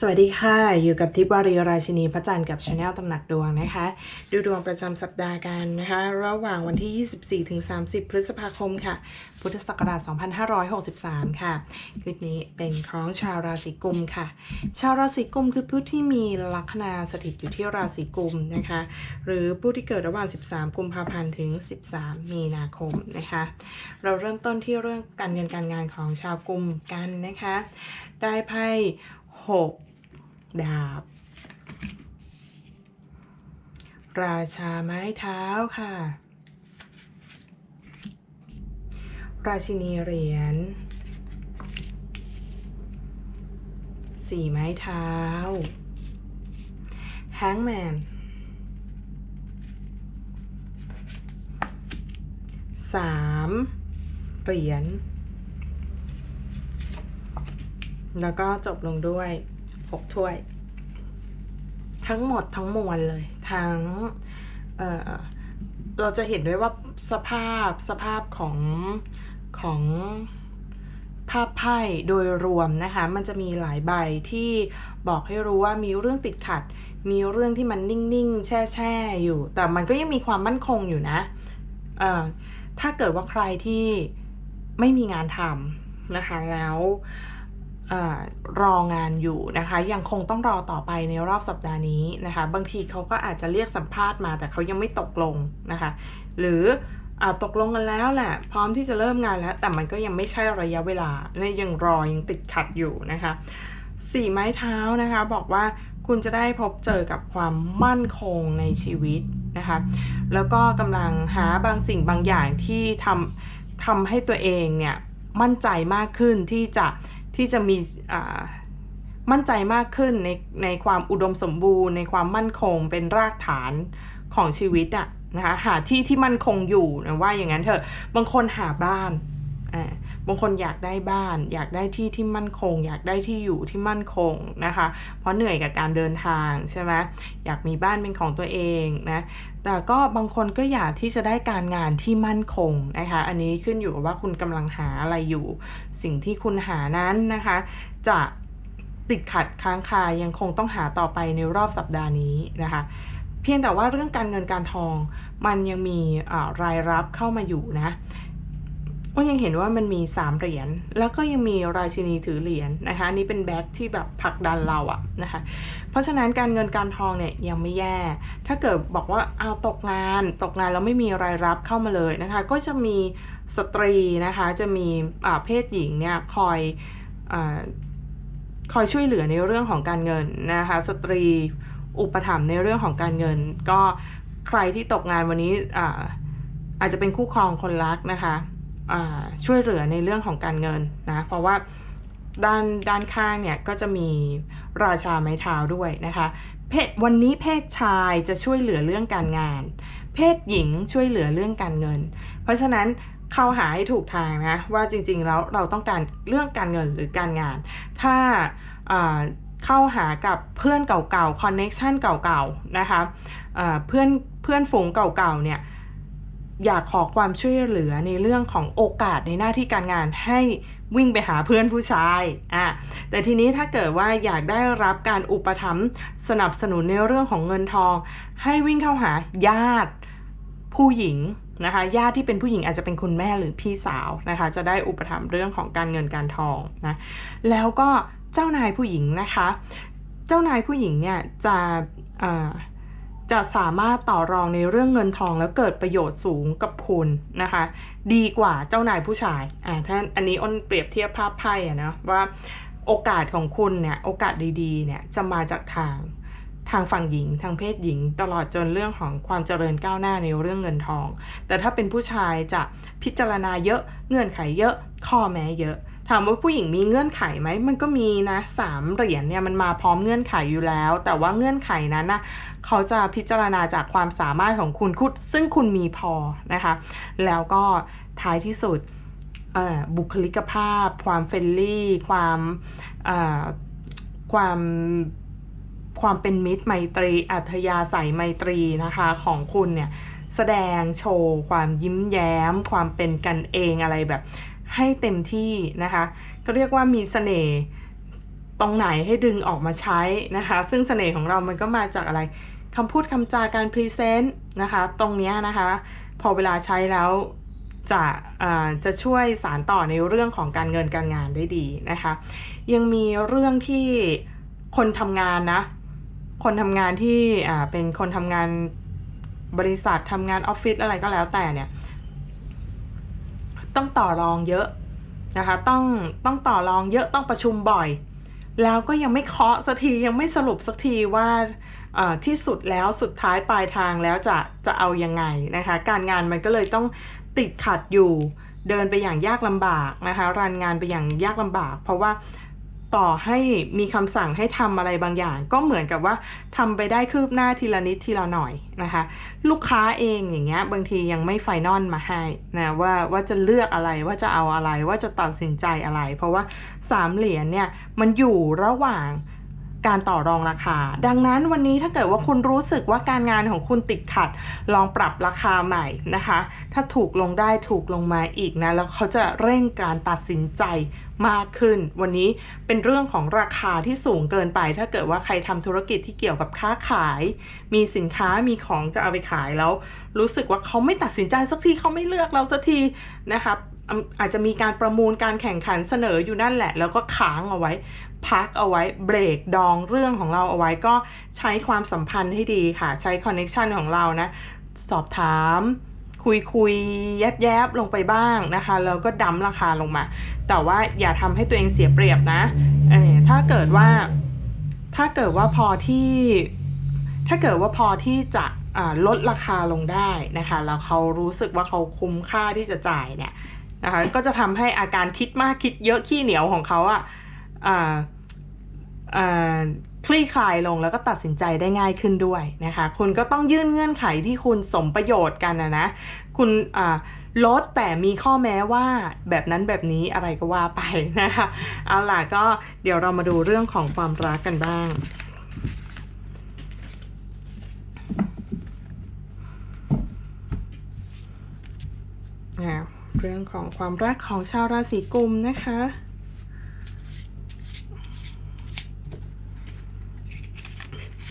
สวัสดีค่ะ อยู่กับทิพย์วารีราชินีพระจันทร์กับชาแนลตำหนักดวงนะคะ ดูดวงประจำสัปดาห์กันนะคะ ระหว่างวันที่ 24 ถึง 30 พฤษภาคมค่ะ พุทธศักราช 2563 ค่ะคลิปนี้เป็นของชาวราศีกุมค่ะ ชาวราศีกุมคือผู้ที่มีลัคนาสถิตอยู่ที่ราศีกุมนะคะ หรือผู้ที่เกิดระหว่าง 13 กุมภาพันธ์ถึง 13 มีนาคมนะคะ เราเริ่มต้นที่เรื่องการเงินการงานของชาวกุมกันนะคะ ได้ไพ่หก ดาบ ราชาไม้เท้าค่ะ ราชินีเหรียญสี่ไม้เท้าแฮงแมนสามเหรียญ แล้วก็จบลงด้วย หกถ้วย ทั้งหมดทั้งมวลเลย ทั้งเเราจะเห็นด้วยว่าสภาพสภาพของของภาพไพ่โดยรวมนะคะ มันจะมีหลายใบที่บอกให้รู้ว่ามีเรื่องติดขัด มีเรื่องที่มันนิ่ง ๆ แช่ๆอยู่ แต่มันก็ยังมีความมั่นคงอยู่นะถ้าเกิดว่าใครที่ไม่มีงานทำนะคะแล้ว รองานอยู่นะคะ ยังคงต้องรอต่อไปในรอบสัปดาห์นี้นะคะ บางทีเขาก็อาจจะเรียกสัมภาษณ์มาแต่เขายังไม่ตกลงนะคะ หรืออาตกลงกันแล้วแหละ พร้อมที่จะเริ่มงานแล้ว แต่มันก็ยังไม่ใช่ระยะเวลาเนี่ยยังรอยังติดขัดอยู่นะคะสี่ไม้เท้านะคะ บอกว่าคุณจะได้พบเจอกับความมั่นคงในชีวิตนะคะ แล้วก็กำลังหาบางสิ่งบางอย่างที่ทำทำให้ตัวเองเนี่ยมั่นใจมากขึ้นที่จะ ที่จะมีมั่นใจมากขึ้นในในความอุดมสมบูรณ์ ในความมั่นคงเป็นรากฐานของชีวิตอะนะคะหาที่ที่มั่นคงอยู่นะว่าอย่างนั้นเถอะบางคนหาบ้าน อ่าบางคนอยากได้บ้าน อยากได้ที่ที่มั่นคง อยากได้ที่อยู่ที่มั่นคงนะคะ เพราะเหนื่อยกับการเดินทางใช่ไหมอยากมีบ้านเป็นของตัวเองนะแต่ก็บางคนก็อยากที่จะได้การงานที่มั่นคงนะคะ อันนี้ขึ้นอยู่กับว่าคุณกำลังหาอะไรอยู่ สิ่งที่คุณหานั้นนะคะ จะติดขัดค้างคายังคงต้องหาต่อไปในรอบสัปดาห์นี้นะคะเพียงแต่ว่าเรื่องการเงินการทองมันยังมีรายรับเข้ามาอยู่นะ ก็ยังเห็นว่ามันมี 3 เหรียญ แล้วก็ยังมีราชินีถือเหรียญนะคะอันนี่เป็นแบ็คที่แบบผลักดันเราอะนะคะ เพราะฉะนั้นการเงินการทองเนี่ยยังไม่แย่ ถ้าเกิดบอกว่าเอาตกงานตกงานแล้วไม่มีรายรับเข้ามาเลยนะคะ ก็จะมีสตรีนะคะ จะมีเพศหญิงเนี่ยคอยอคอยช่วยเหลือในเรื่องของการเงินนะคะ สตรีอุปถัมภ์ในเรื่องของการเงิน ก็ใครที่ตกงานวันนี้อาอาจจะเป็นคู่ครองคนรักนะคะ ช่วยเหลือในเรื่องของการเงินนะเพราะว่าด้านด้านข้างเนี่ยก็จะมีราชาไม้เท้าด้วยนะคะเพศวันนี้เพศชายจะช่วยเหลือเรื่องการงาน เพศหญิงช่วยเหลือเรื่องการเงิน เพราะฉะนั้นเข้าหาให้ถูกทางนะว่าจริงๆแล้วเราต้องการเรื่องการเงินหรือการงาน ถ้าเข้าหากับเพื่อนเก่าๆคอนเน็ชันเก่าๆนะคะอ่าเพื่อนเพื่อนฝูงเก่าๆเนี่ย อยากขอความช่วยเหลือในเรื่องของโอกาสในหน้าที่การงานให้วิ่งไปหาเพื่อนผู้ชายอะแต่ทีนี้ถ้าเกิดว่าอยากได้รับการอุปถัมภ์สนับสนุนในเรื่องของเงินทอง ให้วิ่งเข้าหาญาติผู้หญิงนะคะญาติที่เป็นผู้หญิงอาจจะเป็นคุณแม่หรือพี่สาวนะคะ จะได้อุปถัมภ์เรื่องของการเงินการทองนะแล้วก็เจ้านายผู้หญิงนะคะ เจ้านายผู้หญิงเนี่ยจะอ่า จะสามารถต่อรองในเรื่องเงินทองแล้วเกิดประโยชน์สูงกับคุณนะคะ ดีกว่าเจ้านายผู้ชายอ่าท่านอันนี้อ้นเปรียบเทียบภาพไพ่อะนะว่าโอกาสของคุณเนี่ยโอกาสดีๆเนี่ยจะมาจากทางทางฝั่งหญิงทางเพศหญิง ตลอดจนเรื่องของความเจริญก้าวหน้าในเรื่องเงินทอง แต่ถ้าเป็นผู้ชายจะพิจารณาเยอะเงื่อนไขเยอะข้อแม้เยอะ ถามว่าผู้หญิงมีเงื่อนไขไหมมันก็มีนะสามเหรียญเนี่ยมันมาพร้อมเงื่อนไขอยู่แล้ว แต่ว่าเงื่อนไขนั้นนะเขาจะพิจารณาจากความสามารถของคุณคุณซึ่งคุณมีพอนะคะ แล้วก็ท้ายที่สุดบุคลิกภาพ ความเฟรนลี่ ความความความเป็นมิตรไมตรี อัธยาศัยไมตรีนะคะของคุณเนี่ยแสดงโชว์ ความยิ้มแย้ม ความเป็นกันเองอะไรแบบ ให้เต็มที่นะคะก็เรียกว่ามีเสน่ห์ตรงไหนให้ดึงออกมาใช้นะคะ ซึ่งเสน่ห์ของเรามันก็มาจากอะไรคำพูดคำจาการพรีเซนต์นะคะ ตรงนี้นะคะ พอเวลาใช้แล้วจะอ่าจะช่วยสารต่อในเรื่องของการเงินการงานได้ดีนะคะ ยังมีเรื่องที่คนทำงานนะ คนทำงานที่อ่าเป็นคนทำงานบริษัททำงานออฟฟิศอะไรก็แล้วแต่เนี่ย ต้องต่อรองเยอะนะคะ ต้องต้องต่อรองเยอะต้องประชุมบ่อย แล้วก็ยังไม่เคาะสักทียังไม่สรุปสักทีว่าที่สุดแล้วสุดท้ายปลายทางแล้วจะจะเอายังไงนะคะ การงานมันก็เลยต้องติดขัดอยู่เดินไปอย่างยากลำบากนะคะรันงานไปอย่างยากลำบาก เพราะว่า ต่อให้มีคำสั่งให้ทำอะไรบางอย่าง ก็เหมือนกับว่าทำไปได้คืบหน้าทีละนิดทีละหน่อยนะคะ ลูกค้าเองอย่างเงี้ยบางทียังไม่ไฟนอลมาให้นะว่าว่าจะเลือกอะไรว่าจะเอาอะไรว่าจะตัดสินใจอะไร เพราะว่าสามเหรียญเนี่ยมันอยู่ระหว่างการต่อรองราคา ดังนั้นวันนี้ถ้าเกิดว่าคุณรู้สึกว่าการงานของคุณติดขัด ลองปรับราคาใหม่นะคะ ถ้าถูกลงได้ถูกลงมาอีกนะ แล้วเขาจะเร่งการตัดสินใจ มากขึ้น วันนี้เป็นเรื่องของราคาที่สูงเกินไป ถ้าเกิดว่าใครทำธุรกิจที่เกี่ยวกับค้าขาย มีสินค้ามีของจะเอาไปขายแล้ว รู้สึกว่าเขาไม่ตัดสินใจสักทีเขาไม่เลือกเราสักทีนะครับอ่าอาจจะมีการประมูลการแข่งขันเสนออยู่นั่นแหละ แล้วก็ค้างเอาไว้ พักเอาไว้เบรกดองเรื่องของเราเอาไว้ก็ใช้ความสัมพันธ์ให้ดีค่ะ ใช้คอนเน็ชันของเรานะ สอบถาม คุยคุยแยบแยบๆลงไปบ้างนะคะ แล้วก็ดั้มราคาลงมา แต่ว่าอย่าทำให้ตัวเองเสียเปรียบนะเออถ้าเกิดว่า ถ้าเกิดว่าพอที่ ถ้าเกิดว่าพอที่จะลดราคาลงได้นะคะ แล้วเขารู้สึกว่าเขาคุ้มค่าที่จะจ่ายเนี่ยนะคะก็จะทำให้อาการคิดมากคิดเยอะขี้เหนียวของเขาอะอ่าอ่า คลี่คลายลงแล้วก็ตัดสินใจได้ง่ายขึ้นด้วยนะคะ คุณก็ต้องยื่นเงื่อนไขที่คุณสมประโยชน์กันนะนะ คุณลดแต่มีข้อแม้ว่าแบบนั้นแบบนี้อะไรก็ว่าไปนะคะ เอาล่ะก็เดี๋ยวเรามาดูเรื่องของความรักกันบ้างอ่าเรื่องของความรักของชาวราศีกุมนะคะ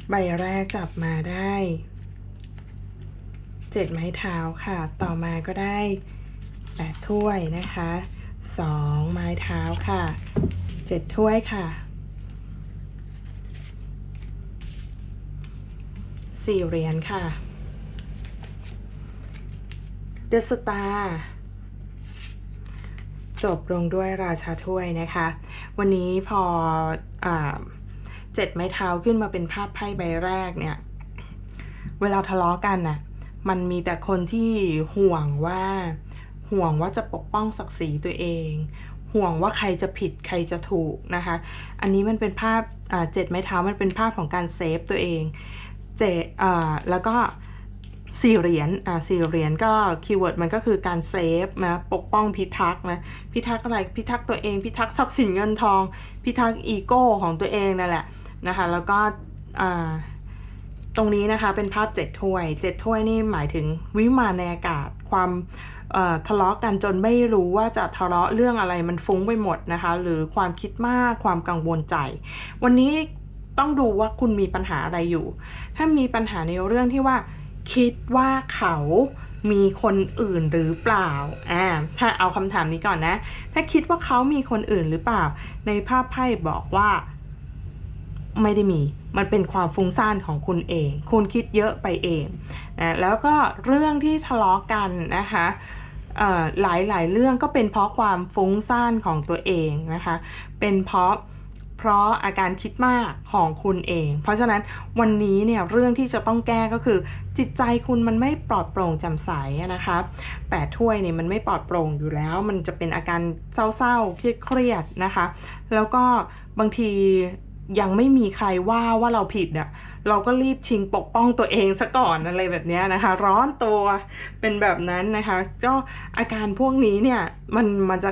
ใบแรกจับมาได้เจ็ดไม้เท้าค่ะ ต่อมาก็ได้แปดถ้วยนะคะสองไม้เท้าค่ะเจ็ดถ้วยค่ะสี่เหรียญค่ะเดอะสตาร์จบลงด้วยราชาถ้วยนะคะ วันนี้พออา เจ็ดไม้เท้าขึ้นมาเป็นภาพไพ่ใบแรกเนี่ย เวลาทะเลาะกันน่ะ มันมีแต่คนที่ห่วงว่า ห่วงว่าจะปกป้องศักดิ์ศรีตัวเอง ห่วงว่าใครจะผิดใครจะถูกนะคะ อันนี้มันเป็นภาพเจ็ดไม้เท้ามันเป็นภาพของการเซฟตัวเอง เจแล้วก็สี่เหรียญ อ่าสี่เหรียญก็คีย์เวิร์ดมันก็คือการเซฟนะ ปกป้องพิทักษ์นะ พิทักษ์อะไร พิทักษ์ตัวเอง พิทักษ์ทรัพย์สินเงินทอง พิทักษ์อีโก้ของตัวเองนั่นแหละ นะคะ แล้วก็ตรงนี้นะคะเป็นภาพเจ็ดถ้วยเจ็ดถ้วยนี่หมายถึงวิมานในอากาศความทะเลาะกันจนไม่รู้ว่าจะทะเลาะเรื่องอะไรมันฟุ้งไปหมดนะคะ หรือความคิดมากความกังวลใจ วันนี้ต้องดูว่าคุณมีปัญหาอะไรอยู่ ถ้ามีปัญหาในเรื่องที่ว่า คิดว่าเขามีคนอื่นหรือเปล่า อ่า ถ้าเอาคำถามนี้ก่อนนะ ถ้าคิดว่าเขามีคนอื่นหรือเปล่า ในภาพไพ่บอกว่า ไม่ได้มี มันเป็นความฟุ้งซ่านของคุณเอง คุณคิดเยอะไปเองนะแล้วก็เรื่องที่ทะเลาะกันนะคะหลายหลายๆเรื่องก็เป็นเพราะความฟุ้งซ่านของตัวเองนะคะ เป็นเพราะเพราะอาการคิดมากของคุณเอง เพราะฉะนั้นวันนี้เนี่ยเรื่องที่จะต้องแก้ก็คือ จิตใจคุณมันไม่ปลอดโปร่งแจ่มใสนะคะแปดถ้วยเนี่ยมันไม่ปลอดโปร่งอยู่แล้ว มันจะเป็นอาการเศร้าๆเครียดๆนะคะ แล้วก็บางที ยังไม่มีใครว่าว่าเราผิดอะเราก็รีบชิงปกป้องตัวเองซะก่อนอะไรแบบนี้นะคะ ร้อนตัวเป็นแบบนั้นนะคะ ก็อาการพวกนี้เนี่ยมันมันจะ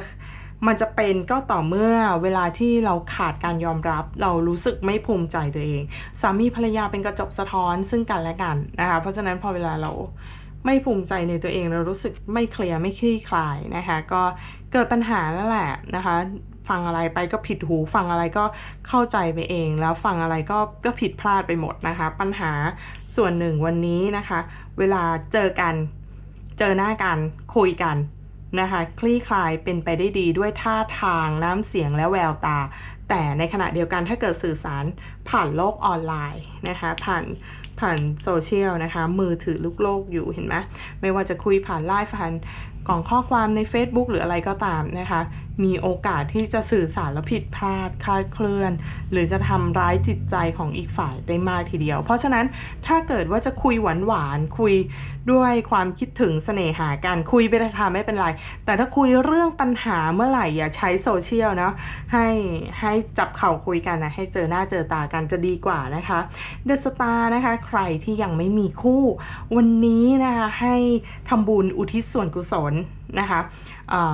มันจะเป็นก็ต่อเมื่อเวลาที่เราขาดการยอมรับ เรารู้สึกไม่ภูมิใจตัวเอง สามีภรรยาเป็นกระจกสะท้อนซึ่งกันและกันนะคะ เพราะฉะนั้นพอเวลาเราไม่ภูมิใจในตัวเองแล้วรู้สึกไม่เคลียร์ไม่คลี่คลายนะคะ ก็เกิดปัญหาแล้วแหละนะคะ ฟังอะไรไปก็ผิดหู ฟังอะไรก็เข้าใจไปเอง แล้วฟังอะไรก็ก็ผิดพลาดไปหมดนะคะ ปัญหาส่วนหนึ่งวันนี้นะคะ เวลาเจอกัน เจอหน้ากัน คุยกันนะคะคลี่คลายเป็นไปได้ดีด้วยท่าทางน้ำเสียงและแววตา แต่ในขณะเดียวกันถ้าเกิดสื่อสารผ่านโลกออนไลน์นะคะผ่านผ่านโซเชียลนะคะมือถือลูกโลกอยู่เห็นไหมไม่ว่าจะคุยผ่านไลฟ์ผ่านกล่องข้อความใน Facebook หรืออะไรก็ตามนะคะ มีโอกาสที่จะสื่อสารแล้วผิดพลาดคลาดเคลื่อน หรือจะทำร้ายจิตใจของอีกฝ่ายได้มากทีเดียว เพราะฉะนั้นถ้าเกิดว่าจะคุยหวานหวานๆคุยด้วยความคิดถึงเสน่หากันคุยไปเลยค่ะไม่เป็นไร แต่ถ้าคุยเรื่องปัญหาเมื่อไหร่อย่าใช้โซเชียลเนาะให้ให้จับเข่าคุยกันนะให้เจอหน้าเจอตากันจะดีกว่านะคะเดอะสตาร์นะคะ ใครที่ยังไม่มีคู่ วันนี้นะคะให้ทำบุญอุทิศส่วนกุศลนะคะอ่า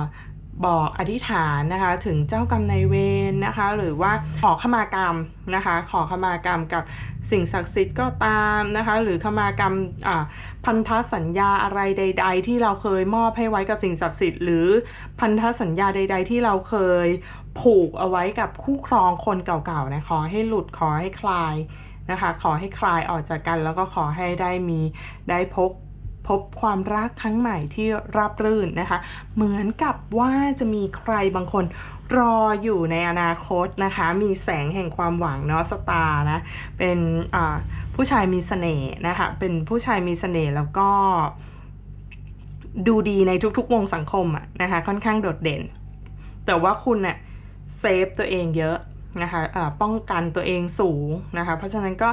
บอกอธิษฐานนะคะ ถึงเจ้ากรรมนายเวรนะคะ หรือว่าขอขมากรรมนะคะ ขอขมากรรมกับสิ่งศักดิ์สิทธิ์ก็ตามนะคะ หรือขมากรรมอ่าพันธสัญญาอะไรใด ๆ ที่เราเคยมอบให้ไว้กับสิ่งศักดิ์สิทธิ์หรือพันธสัญญาใด ๆ ที่เราเคยผูกเอาไว้กับคู่ครองคนเก่าๆนะขอให้หลุดขอให้คลายนะคะ ขอให้คลายออกจากกันแล้วก็ขอให้ได้มีได้พบ พบความรักครั้งใหม่ที่ราบรื่นนะคะ เหมือนกับว่าจะมีใครบางคนรออยู่ในอนาคตนะคะ มีแสงแห่งความหวังเนาะสตาร์นะ เป็นผู้ชายมีเสน่ห์นะคะ เป็นผู้ชายมีเสน่ห์แล้วก็ดูดีในทุกๆ วงสังคมอะนะคะ ค่อนข้างโดดเด่น แต่ว่าคุณเนี่ยเซฟตัวเองเยอะนะคะะป้องกันตัวเองสูงนะคะ เพราะฉะนั้นก็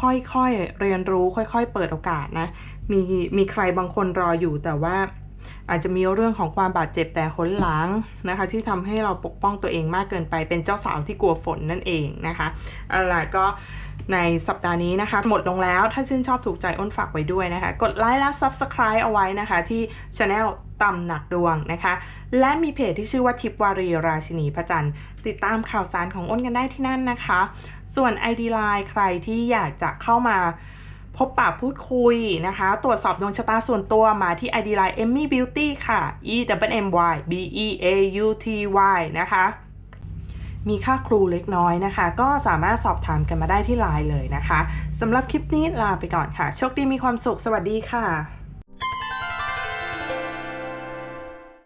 ค่อยๆเรียนรู้ค่อยๆ เปิดโอกาสนะมีมีใครบางคนรออยู่แต่ว่าอาจจะมีเรื่องของความบาดเจ็บแต่หนหลังนะคะ ที่ทำให้เราปกป้องตัวเองมากเกินไปเป็นเจ้าสาวที่กลัวฝนนั่นเองนะคะอะไรก็ในสัปดาห์นี้นะคะ หมดลงแล้วถ้าชื่นชอบถูกใจอ้นฝากไว้ด้วยนะคะ กดไลค์และ Subscribe เอาไว้นะคะ ที่ Channel ตำหนักดวงนะคะ และมีเพจที่ชื่อว่าทิพวารีราชินีพระจันทร์ติดตามข่าวสารของอ้นกันได้ที่นั่นนะคะ ส่วน ID Line ใครที่อยากจะเข้ามาพบปะพูดคุยนะคะ ตรวจสอบดวงชะตาส่วนตัวมาที่ ID Line Emmy Beauty ค่ะ E W M Y B E A U T Y นะคะ มีค่าครูเล็กน้อยนะคะ ก็สามารถสอบถามกันมาได้ที่ไลน์เลยนะคะสำหรับคลิปนี้ลาไปก่อนค่ะ โชคดีมีความสุข สวัสดีค่ะ